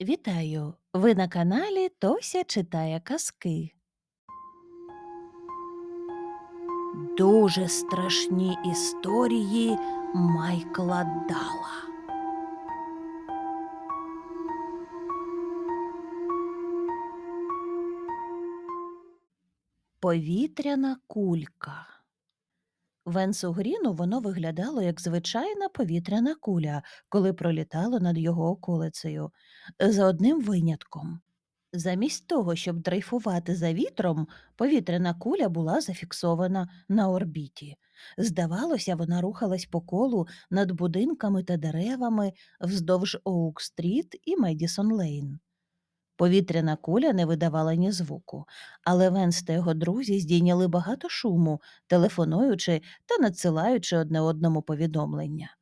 Вітаю! Ви на каналі Тося читає казки. Дуже страшні історії Майкла Дала. Повітряна кулька. Венсу Гріну воно виглядало як звичайна повітряна куля, коли пролітало над його околицею, за одним винятком. Замість того, щоб дрейфувати за вітром, повітряна куля була зафіксована на орбіті. Здавалося, вона рухалась по колу над будинками та деревами вздовж Оук-стріт і Медісон Лейн. Повітряна куля не видавала ні звуку, але Венс та його друзі здійняли багато шуму, телефонуючи та надсилаючи одне одному повідомлення.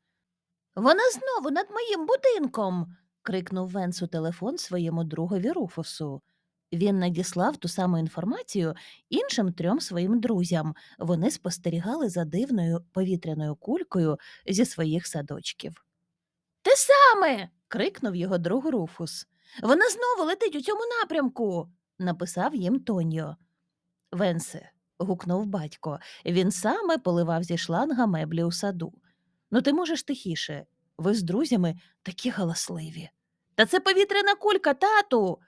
Вона знову над моїм будинком. крикнув Венс у телефон своєму другові Руфусу. Він надіслав ту саму інформацію іншим трьом своїм друзям. Вони спостерігали за дивною повітряною кулькою зі своїх садочків. Те саме. крикнув його друг Руфус. Вона знову летить у цьому напрямку, написав їм Тоньо. Венсе, гукнув батько. Він саме поливав зі шланга меблі у саду. Ну, ти можеш тихіше. Ви з друзями такі галасливі. Та це повітряна кулька, тату.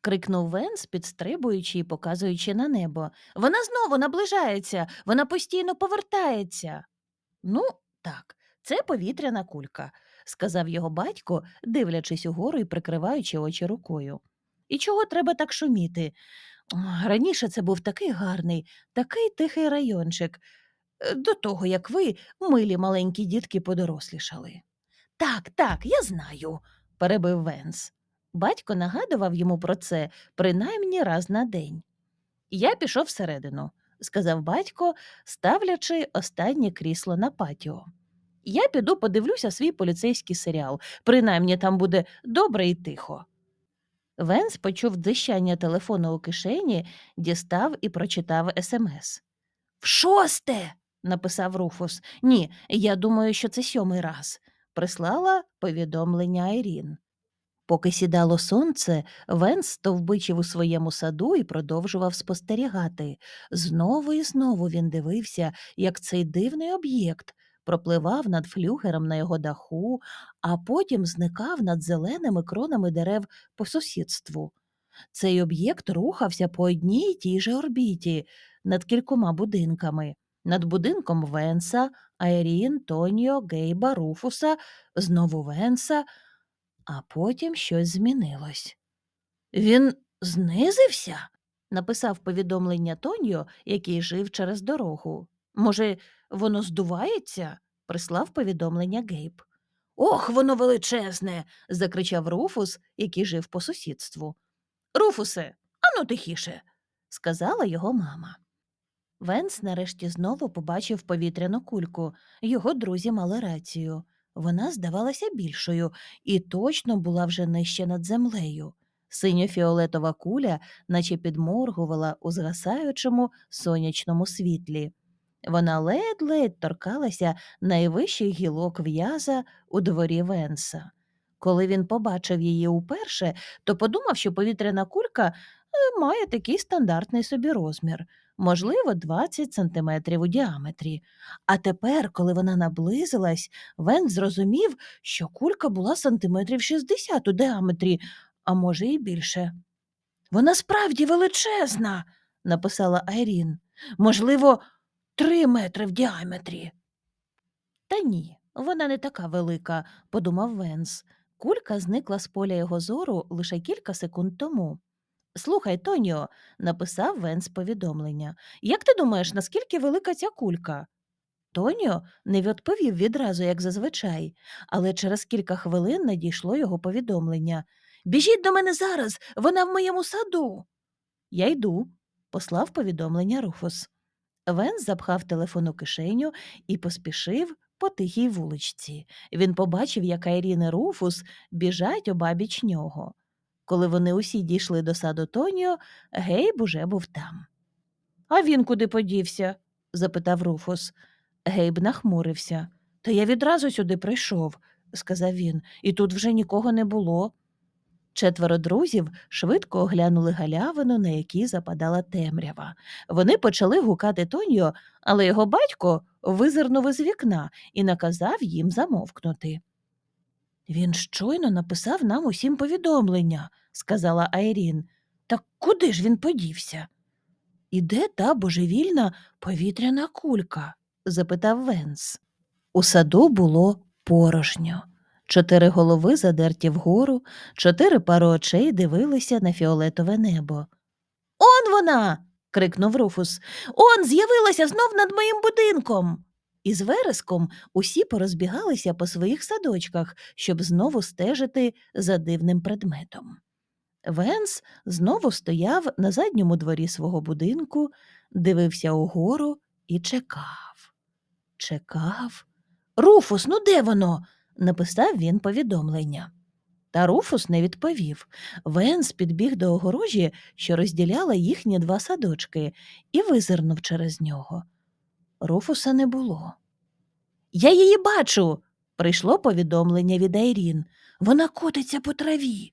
крикнув Венс, підстрибуючи і показуючи на небо. Вона знову наближається, вона постійно повертається. Ну, так, це повітряна кулька, сказав його батько, дивлячись угору і прикриваючи очі рукою. І чого треба так шуміти? Раніше це був такий гарний, такий тихий райончик, е, до того, як ви, милі маленькі дітки, подорослішали. Так, так, я знаю, перебив Венс. Батько нагадував йому про це принаймні раз на день. Я пішов всередину, сказав батько, ставлячи останнє крісло на патіо. Я піду подивлюся свій поліцейський серіал, принаймні там буде добре і тихо. Венс почув дзищання телефону у кишені, дістав і прочитав смс. В шосте. написав Руфус. Ні, я думаю, що це сьомий раз. Прислала повідомлення Айрін. Поки сідало сонце, Венс стовбичив у своєму саду і продовжував спостерігати. Знову і знову він дивився, як цей дивний об'єкт пропливав над флюгером на його даху, а потім зникав над зеленими кронами дерев по сусідству. Цей об'єкт рухався по одній й тій же орбіті над кількома будинками. Над будинком Венса, Айрін, Тоніо, Гейба, Руфуса, знову Венса, а потім щось змінилось. Він знизився? написав повідомлення Тоніо, який жив через дорогу. Може, воно здувається? прислав повідомлення Гейб. Ох, воно величезне. закричав Руфус, який жив по сусідству. Руфусе, ану тихіше, сказала його мама. Венс нарешті знову побачив повітряну кульку. Його друзі мали рацію. Вона здавалася більшою і точно була вже нижче над землею. Синьо-фіолетова куля, наче підморгувала у згасаючому сонячному світлі. Вона ледь-ледь торкалася найвищих гілок в'яза у дворі Венса. Коли він побачив її уперше, то подумав, що повітряна кулька е, має такий стандартний собі розмір, можливо, 20 сантиметрів у діаметрі. А тепер, коли вона наблизилась, Венс зрозумів, що кулька була сантиметрів 60 у діаметрі, а може, і більше. Вона справді величезна, написала Айрін. Можливо, три метри в діаметрі. Та ні, вона не така велика, подумав Венс. Кулька зникла з поля його зору лише кілька секунд тому. Слухай, Тоніо, написав Венс повідомлення. Як ти думаєш, наскільки велика ця кулька? Тоніо не відповів відразу, як зазвичай, але через кілька хвилин надійшло його повідомлення. Біжіть до мене зараз, вона в моєму саду. Я йду, послав повідомлення Руфус. Венс запхав телефон у кишеню і поспішив по тихій вуличці. Він побачив, як Айрін і Руфус біжать обабіч нього. Коли вони усі дійшли до саду Тоніо, Гейб уже був там. А він куди подівся? запитав Руфус. Гейб нахмурився. Та я відразу сюди прийшов, сказав він, і тут вже нікого не було. Четверо друзів швидко оглянули галявину, на якій западала темрява. Вони почали гукати Тоньо, але його батько визирнув із вікна і наказав їм замовкнути. Він щойно написав нам усім повідомлення, сказала Айрін. Так куди ж він подівся? І де та божевільна повітряна кулька? запитав Венс. У саду було порожньо. Чотири голови задерті вгору, чотири пари очей дивилися на фіолетове небо. Он вона. крикнув Руфус. Он з'явилася знов над моїм будинком. І з вереском усі порозбігалися по своїх садочках, щоб знову стежити за дивним предметом. Венс знову стояв на задньому дворі свого будинку, дивився угору і чекав. Чекав. Руфус, ну де воно? Написав він повідомлення. Та Руфус не відповів. Венс підбіг до огорожі, що розділяла їхні два садочки, і визирнув через нього. Руфуса не було. Я її бачу. прийшло повідомлення від Айрін. Вона котиться по траві.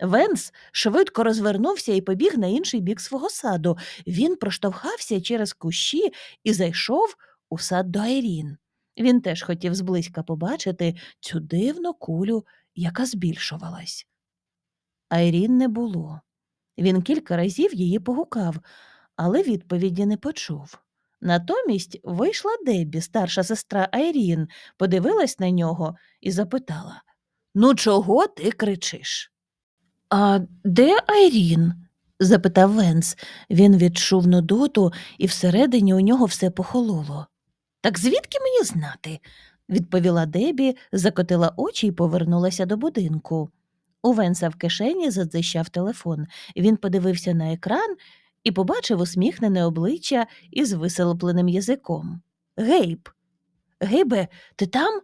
Венс швидко розвернувся і побіг на інший бік свого саду. Він проштовхався через кущі і зайшов у сад до Айрін. Він теж хотів зблизька побачити цю дивну кулю, яка збільшувалась. Айрін не було. Він кілька разів її погукав, але відповіді не почув. Натомість вийшла Деббі, старша сестра Айрін, подивилась на нього і запитала Ну, чого ти кричиш? А де Айрін? запитав Венс. Він відчув нудоту, і всередині у нього все похололо. Так звідки мені знати? відповіла Дебі, закотила очі і повернулася до будинку. У Венса в кишені задзищав телефон. Він подивився на екран і побачив усміхнене обличчя із виселопленим язиком. Гейб. Гейбе, ти там?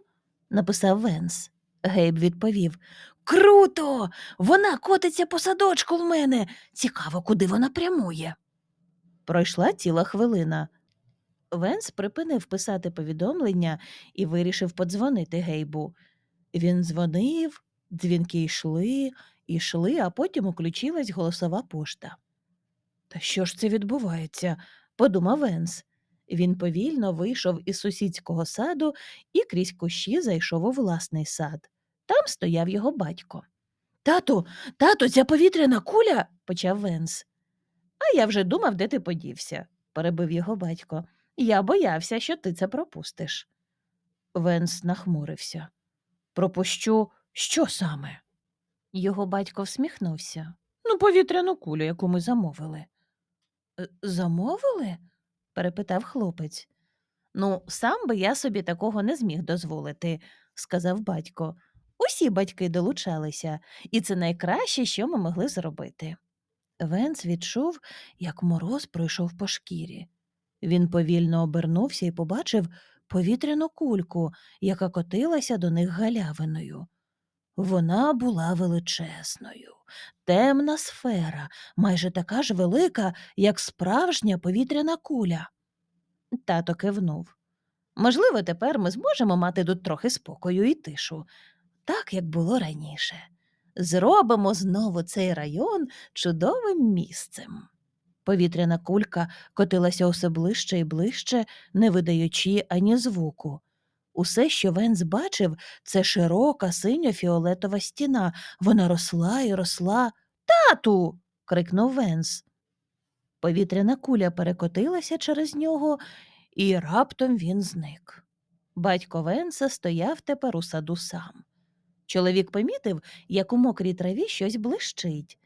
написав Венс. Гейб відповів Круто! Вона котиться по садочку в мене. Цікаво, куди вона прямує. Пройшла ціла хвилина. Венс припинив писати повідомлення і вирішив подзвонити Гейбу. Він дзвонив, дзвінки йшли, йшли, а потім уключилась голосова пошта. Та що ж це відбувається? подумав Венс. Він повільно вийшов із сусідського саду і крізь кущі зайшов у власний сад. Там стояв його батько. Тату, тату, ця повітряна куля, почав Венс. А я вже думав, де ти подівся, перебив його батько. Я боявся, що ти це пропустиш. Венс нахмурився. Пропущу, що саме? Його батько всміхнувся. Ну, повітряну кулю, яку ми замовили. «Е, Замовили? перепитав хлопець. Ну, сам би я собі такого не зміг дозволити, сказав батько. Усі батьки долучалися, і це найкраще, що ми могли зробити. Венс відчув, як мороз пройшов по шкірі. Він повільно обернувся і побачив повітряну кульку, яка котилася до них галявиною. Вона була величезною, темна сфера, майже така ж велика, як справжня повітряна куля. Тато кивнув. Можливо, тепер ми зможемо мати тут трохи спокою і тишу, так як було раніше. Зробимо знову цей район чудовим місцем. Повітряна кулька котилася усе ближче і ближче, не видаючи ані звуку. Усе, що Венс бачив, це широка синьо-фіолетова стіна. Вона росла і росла. Тату. крикнув Венс. Повітряна куля перекотилася через нього, і раптом він зник. Батько Венса стояв тепер у саду сам. Чоловік помітив, як у мокрій траві щось блищить.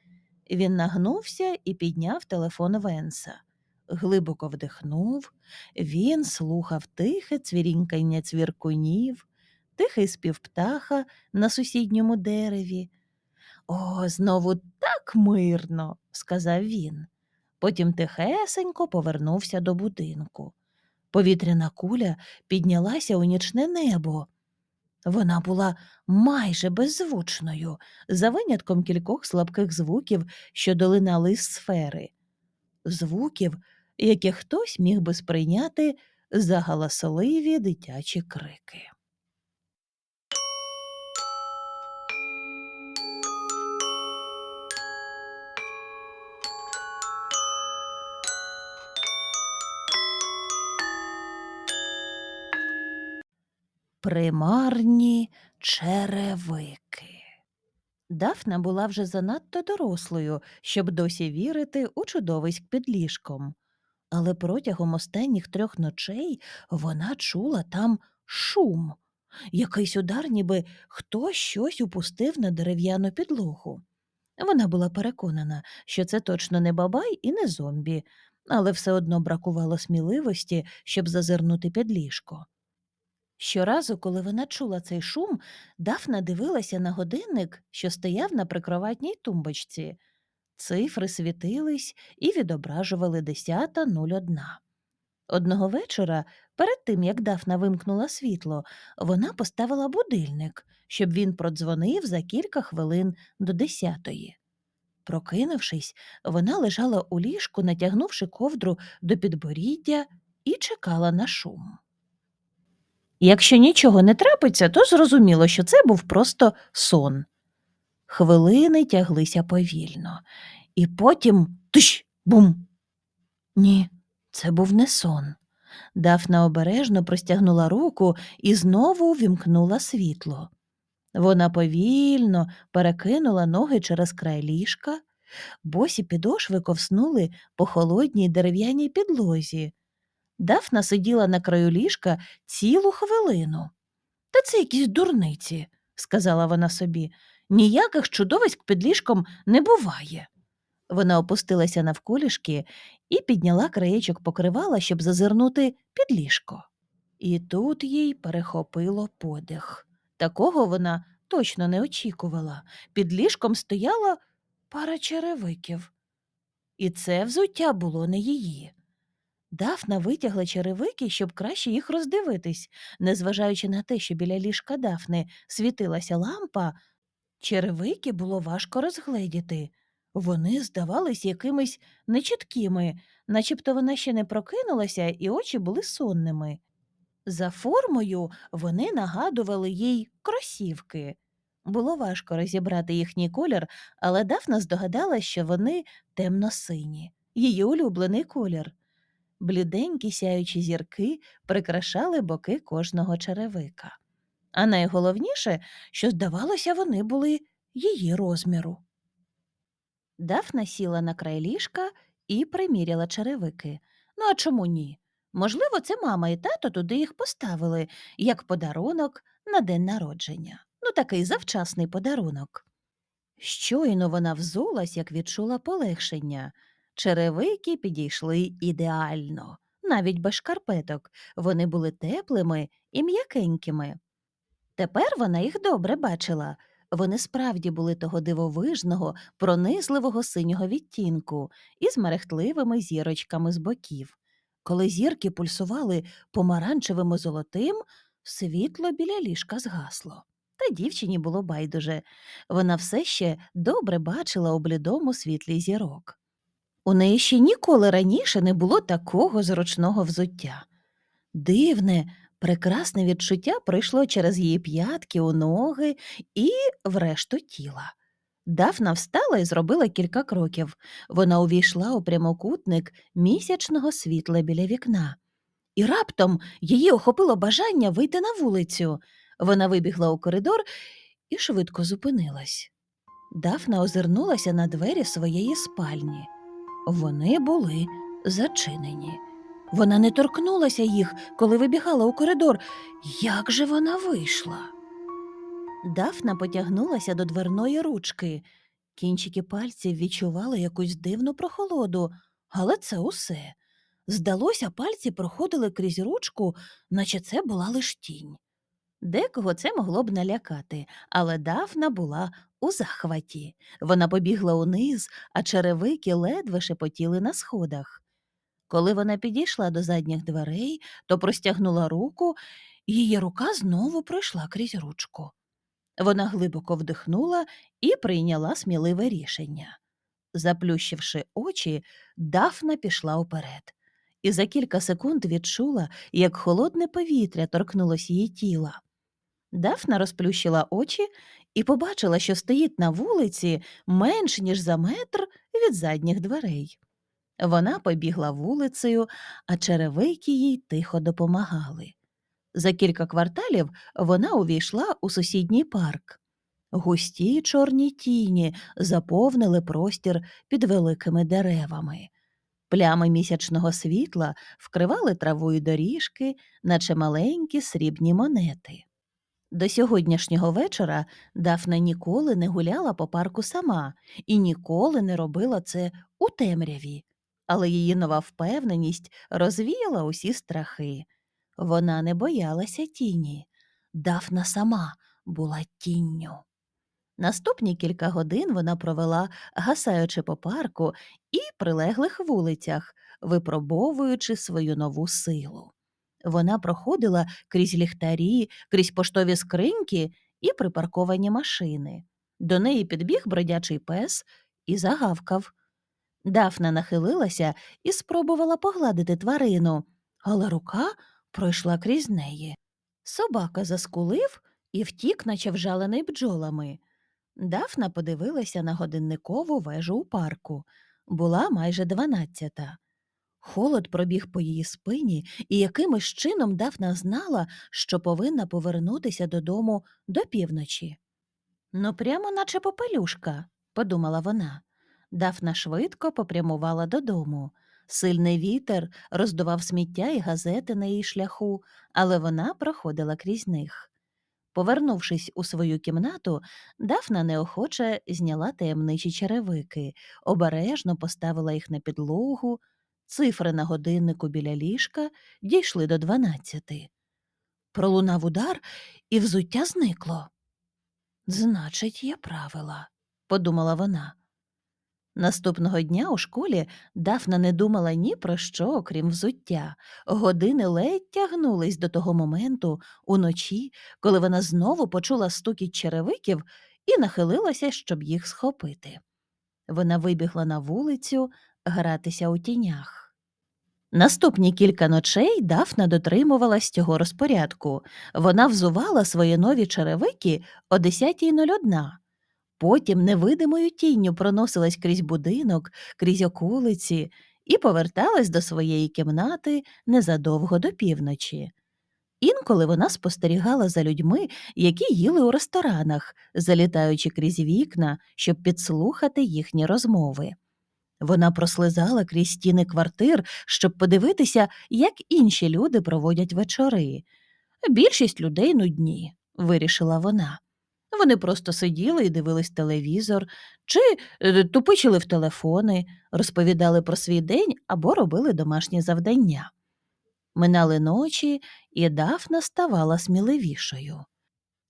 Він нагнувся і підняв телефон Венса. Глибоко вдихнув, він слухав тихе цвірінькання цвіркунів, тихий спів птаха на сусідньому дереві. О, знову так мирно, сказав він. Потім тихесенько повернувся до будинку. Повітряна куля піднялася у нічне небо. Вона була майже беззвучною, за винятком кількох слабких звуків, що долинали з сфери, звуків, які хтось міг би сприйняти за галасливі дитячі крики. Примарні черевики. Дафна була вже занадто дорослою, щоб досі вірити у чудовиськ під ліжком. Але протягом останніх трьох ночей вона чула там шум, якийсь удар, ніби хтось щось упустив на дерев'яну підлогу. Вона була переконана, що це точно не бабай і не зомбі, але все одно бракувало сміливості, щоб зазирнути під ліжко. Щоразу, коли вона чула цей шум, Дафна дивилася на годинник, що стояв на прикроватній тумбочці. Цифри світились і відображували 10.01. Одного вечора, перед тим як Дафна вимкнула світло, вона поставила будильник, щоб він продзвонив за кілька хвилин до десятої. Прокинувшись, вона лежала у ліжку, натягнувши ковдру до підборіддя, і чекала на шум. Якщо нічого не трапиться, то зрозуміло, що це був просто сон. Хвилини тяглися повільно, і потім тиш, бум. Ні, це був не сон. Дафна обережно простягнула руку і знову вімкнула світло. Вона повільно перекинула ноги через край ліжка, босі підошви ковснули по холодній дерев'яній підлозі. Дафна сиділа на краю ліжка цілу хвилину. Та це якісь дурниці, сказала вона собі. Ніяких чудовиськ під ліжком не буває. Вона опустилася навколішки і підняла краєчок покривала, щоб зазирнути під ліжко. І тут їй перехопило подих. Такого вона точно не очікувала. Під ліжком стояла пара черевиків. І це взуття було не її. Дафна витягла черевики, щоб краще їх роздивитись. Незважаючи на те, що біля ліжка Дафни світилася лампа, черевики було важко розгледіти. Вони здавались якимись нечіткими, начебто вона ще не прокинулася, і очі були сонними. За формою вони нагадували їй кросівки. Було важко розібрати їхній колір, але Дафна здогадалась, що вони темно-сині, її улюблений колір. Бліденькі сяючі зірки прикрашали боки кожного черевика. А найголовніше, що, здавалося, вони були її розміру. Дафна сіла на край ліжка і приміряла черевики. Ну а чому ні? Можливо, це мама і тато туди їх поставили, як подарунок на день народження. Ну, такий завчасний подарунок. Щойно вона взулась, як відчула полегшення. Черевики підійшли ідеально, навіть без шкарпеток. Вони були теплими і м'якенькими. Тепер вона їх добре бачила. Вони справді були того дивовижного, пронизливого синього відтінку із мерехтливими зірочками з боків. Коли зірки пульсували помаранчевим і золотим, світло біля ліжка згасло. Та дівчині було байдуже. Вона все ще добре бачила у блідому світлі зірок. У неї ще ніколи раніше не було такого зручного взуття. Дивне, прекрасне відчуття пройшло через її п'ятки у ноги і в решту тіла. Дафна встала і зробила кілька кроків. Вона увійшла у прямокутник місячного світла біля вікна. І раптом її охопило бажання вийти на вулицю. Вона вибігла у коридор і швидко зупинилась. Дафна озирнулася на двері своєї спальні. Вони були зачинені. Вона не торкнулася їх, коли вибігала у коридор. Як же вона вийшла? Дафна потягнулася до дверної ручки. Кінчики пальців відчували якусь дивну прохолоду, але це усе. Здалося, пальці проходили крізь ручку, наче це була лиш тінь. Декого це могло б налякати, але Дафна була у захваті. Вона побігла униз, а черевики ледве шепотіли на сходах. Коли вона підійшла до задніх дверей, то простягнула руку, її рука знову пройшла крізь ручку. Вона глибоко вдихнула і прийняла сміливе рішення. Заплющивши очі, Дафна пішла вперед. І за кілька секунд відчула, як холодне повітря торкнулось її тіла. Дафна розплющила очі і побачила, що стоїть на вулиці менш ніж за метр від задніх дверей. Вона побігла вулицею, а черевики їй тихо допомагали. За кілька кварталів вона увійшла у сусідній парк. Густі чорні тіні заповнили простір під великими деревами. Плями місячного світла вкривали траву й доріжки, наче маленькі срібні монети. До сьогоднішнього вечора Дафна ніколи не гуляла по парку сама і ніколи не робила це у темряві, але її нова впевненість розвіяла усі страхи. Вона не боялася тіні. Дафна сама була тінню. Наступні кілька годин вона провела, гасаючи по парку і прилеглих вулицях, випробовуючи свою нову силу. Вона проходила крізь ліхтарі, крізь поштові скриньки і припарковані машини. До неї підбіг бродячий пес і загавкав. Дафна нахилилася і спробувала погладити тварину, але рука пройшла крізь неї. Собака заскулив і втік, наче вжалений бджолами. Дафна подивилася на годинникову вежу у парку. Була майже дванадцята. Холод пробіг по її спині, і якимось чином Дафна знала, що повинна повернутися додому до півночі. Ну, прямо наче попелюшка, подумала вона. Дафна швидко попрямувала додому. Сильний вітер роздував сміття і газети на її шляху, але вона проходила крізь них. Повернувшись у свою кімнату, Дафна неохоче зняла таємничі черевики, обережно поставила їх на підлогу. Цифри на годиннику біля ліжка дійшли до дванадцяти. Пролунав удар, і взуття зникло. Значить, є правила, подумала вона. Наступного дня у школі Дафна не думала ні про що, окрім взуття. Години ледь тягнулись до того моменту уночі, коли вона знову почула стукіт черевиків і нахилилася, щоб їх схопити. Вона вибігла на вулицю гратися у тінях. Наступні кілька ночей Дафна дотримувалась цього розпорядку. Вона взувала свої нові черевики о 10.01. Потім невидимою тінню проносилась крізь будинок, крізь околиці і поверталась до своєї кімнати незадовго до півночі. Інколи вона спостерігала за людьми, які їли у ресторанах, залітаючи крізь вікна, щоб підслухати їхні розмови. Вона прослизала крізь стіни квартир, щоб подивитися, як інші люди проводять вечори. Більшість людей нудні, вирішила вона. Вони просто сиділи і дивились телевізор, чи е, тупичили в телефони, розповідали про свій день або робили домашні завдання. Минали ночі, і Дафна ставала сміливішою.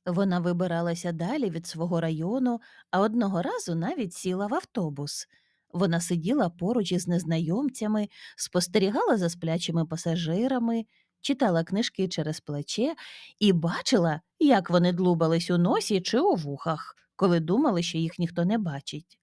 Вона вибиралася далі від свого району, а одного разу навіть сіла в автобус. Вона сиділа поруч із незнайомцями, спостерігала за сплячими пасажирами, читала книжки через плече і бачила, як вони длубались у носі чи у вухах, коли думали, що їх ніхто не бачить.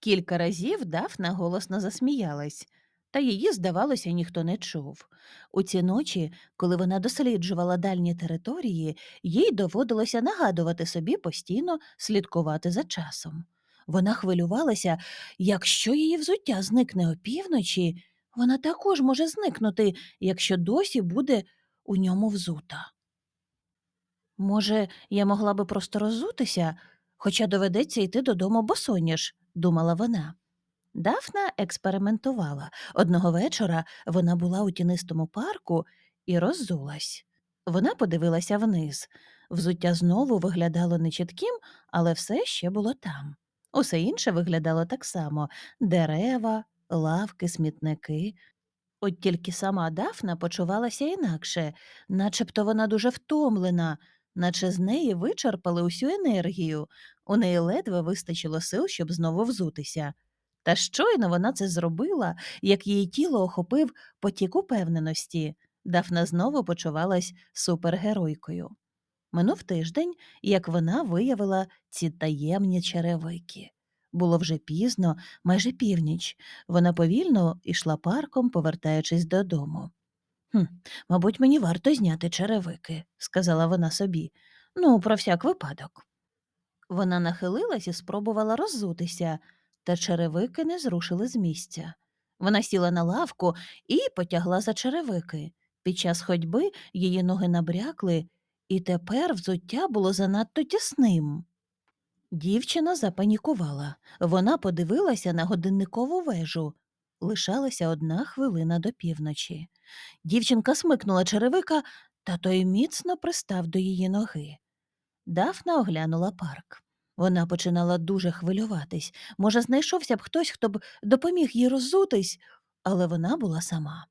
Кілька разів Дафна голосно засміялась, та її, здавалося, ніхто не чув. У ці ночі, коли вона досліджувала дальні території, їй доводилося нагадувати собі постійно слідкувати за часом. Вона хвилювалася, якщо її взуття зникне опівночі, вона також може зникнути, якщо досі буде у ньому взута. Може, я могла би просто роззутися, хоча доведеться йти додому босоніж, думала вона. Дафна експериментувала. Одного вечора вона була у тінистому парку і роззулась. Вона подивилася вниз. Взуття знову виглядало нечітким, але все ще було там. Усе інше виглядало так само дерева, лавки, смітники. От тільки сама Дафна почувалася інакше, начебто вона дуже втомлена, наче з неї вичерпали усю енергію, у неї ледве вистачило сил, щоб знову взутися. Та щойно вона це зробила, як її тіло охопив потік упевненості. Дафна знову почувалась супергеройкою. Минув тиждень, як вона виявила ці таємні черевики. Було вже пізно, майже північ. Вона повільно йшла парком, повертаючись додому. «Хм, Мабуть, мені варто зняти черевики, сказала вона собі. Ну, про всяк випадок. Вона нахилилась і спробувала роззутися, та черевики не зрушили з місця. Вона сіла на лавку і потягла за черевики. Під час ходьби її ноги набрякли, і тепер взуття було занадто тісним. Дівчина запанікувала. Вона подивилася на годинникову вежу. Лишалася одна хвилина до півночі. Дівчинка смикнула черевика, та той міцно пристав до її ноги. Дафна оглянула парк. Вона починала дуже хвилюватись. Може, знайшовся б хтось, хто б допоміг їй роззутись, але вона була сама.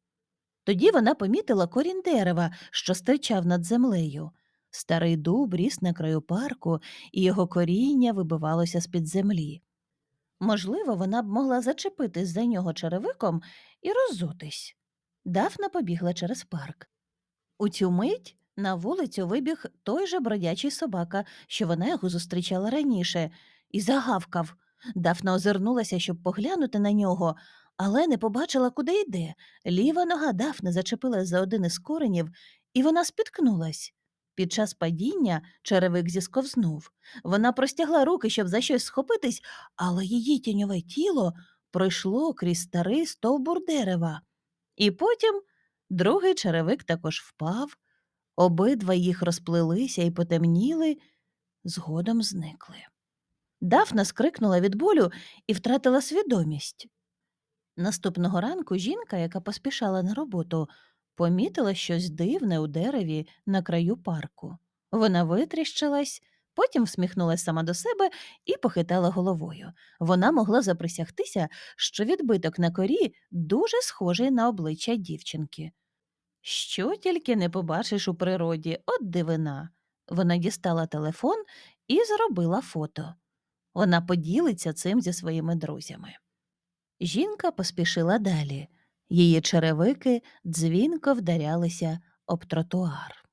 Тоді вона помітила корінь дерева, що стирчав над землею. Старий дуб ріс на краю парку, і його коріння вибивалося з-під землі. Можливо, вона б могла зачепитись за нього черевиком і роззутись. Дафна побігла через парк. У цю мить на вулицю вибіг той же бродячий собака, що вона його зустрічала раніше, і загавкав. Дафна озирнулася, щоб поглянути на нього, але не побачила, куди йде. Ліва нога Дафни зачепилась за один із коренів, і вона спіткнулась. Під час падіння черевик зісковзнув. Вона простягла руки, щоб за щось схопитись, але її тіньове тіло пройшло крізь старий стовбур дерева. І потім другий черевик також впав, обидва їх розплилися і потемніли, згодом зникли. Дафна скрикнула від болю і втратила свідомість. Наступного ранку жінка, яка поспішала на роботу, помітила щось дивне у дереві на краю парку. Вона витріщилась, потім всміхнулася сама до себе і похитала головою. Вона могла заприсягтися, що відбиток на корі дуже схожий на обличчя дівчинки. Що тільки не побачиш у природі, от дивина. Вона дістала телефон і зробила фото. Вона поділиться цим зі своїми друзями. Жінка поспішила далі. Її черевики дзвінко вдарялися об тротуар.